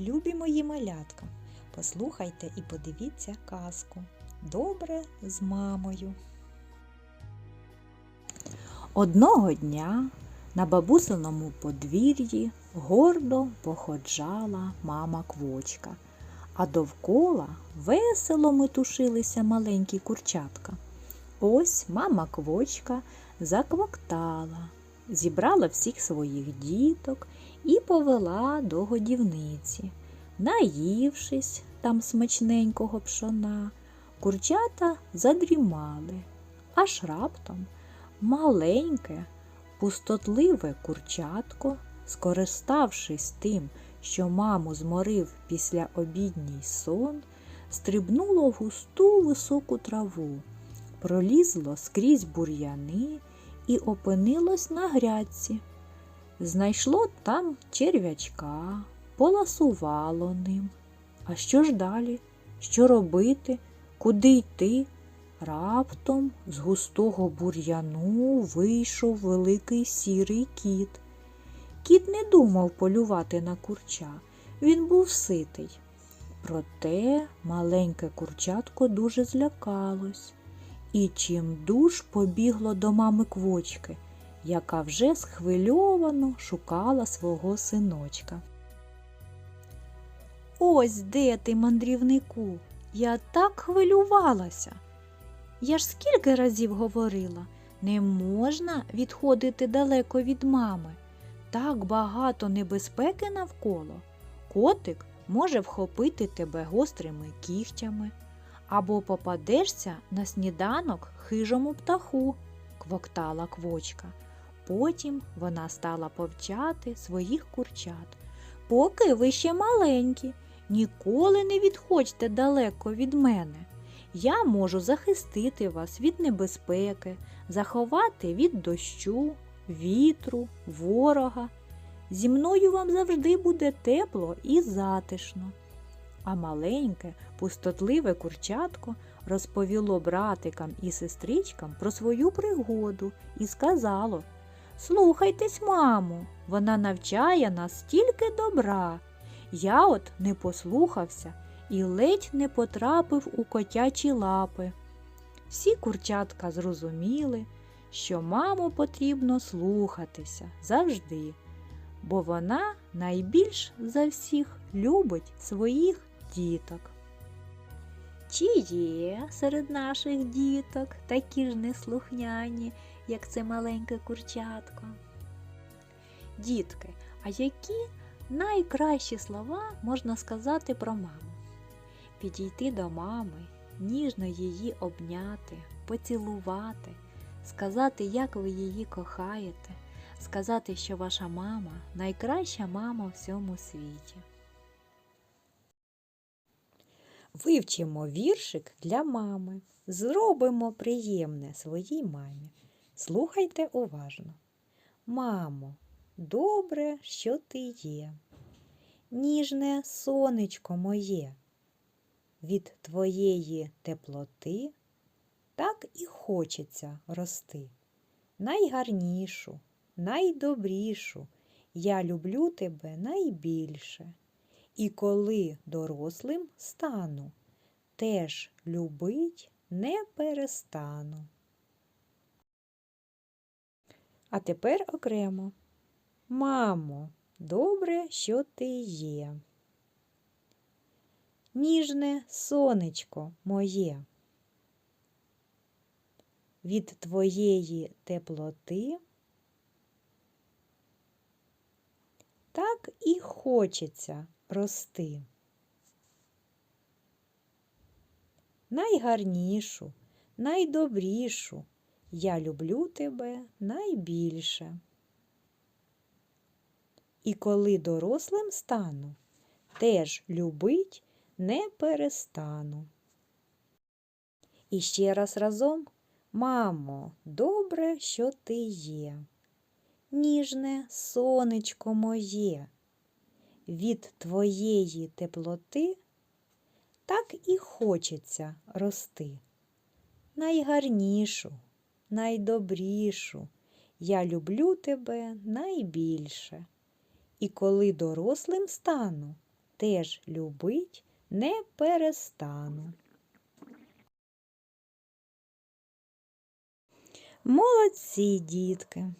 любі мої малятка, послухайте і подивіться казку. Добре з мамою. Одного дня на бабусиному подвір'ї гордо походжала мама квочка, а довкола весело метушилися маленькі курчатка. Ось мама квочка заквактала, зібрала всіх своїх діток і повела до годівниці. Наївшись там смачненького пшона, курчата задрімали, аж раптом маленьке, пустотливе курчатко, скориставшись тим, що маму зморив після обідній сон, стрибнуло в густу високу траву, пролізло скрізь бур'яни і опинилось на грядці. Знайшло там черв'ячка, поласувало ним. А що ж далі? Що робити? Куди йти? Раптом з густого бур'яну вийшов великий сірий кіт. Кіт не думав полювати на курча, він був ситий. Проте маленьке курчатко дуже злякалось і чимдуж побігло до мами квочки, яка вже схвильовано шукала свого синочка. Ось де ти, мандрівнику, я так хвилювалася. Я ж скільки разів говорила, не можна відходити далеко від мами. Так багато небезпеки навколо. Котик може вхопити тебе гострими кігтями, або попадешся на сніданок хижому птаху, квоктала квочка. Потім вона стала повчати своїх курчат. Поки ви ще маленькі, ніколи не відходьте далеко від мене. Я можу захистити вас від небезпеки, заховати від дощу, вітру, ворога. Зі мною вам завжди буде тепло і затишно. А маленьке, пустотливе курчатко розповіло братикам і сестричкам про свою пригоду і сказало Слухайтесь, маму, вона навчає нас стільки добра. Я от не послухався і ледь не потрапив у котячі лапи. Всі курчатка зрозуміли, що маму потрібно слухатися завжди, бо вона найбільш за всіх любить своїх діток. Чи є серед наших діток такі ж неслухняні, як це маленьке курчатко? Дітки, а які найкращі слова можна сказати про маму? Підійти до мами, ніжно її обняти, поцілувати, сказати, як ви її кохаєте, сказати, що ваша мама найкраща мама в всьому світі. Вивчимо віршик для мами. Зробимо приємне своїй мамі. Слухайте уважно. Мамо, добре, що ти є. Ніжне сонечко моє. Від твоєї теплоти так і хочеться рости. Найгарнішу, найдобрішу я люблю тебе найбільше. І коли дорослим стану, теж любить не перестану. А тепер окремо. Мамо, добре, що ти є. Ніжне сонечко моє. Від твоєї теплоти так і хочеться рости. Найгарнішу, найдобрішу я люблю тебе найбільше. І коли дорослим стану, теж любить не перестану. І ще раз разом, мамо, добре, що ти є. Ніжне сонечко моє від твоєї теплоти так і хочеться рости. Найгарнішу, найдобрішу, я люблю тебе найбільше. І коли дорослим стану, теж любить не перестану. Молодці, дітки!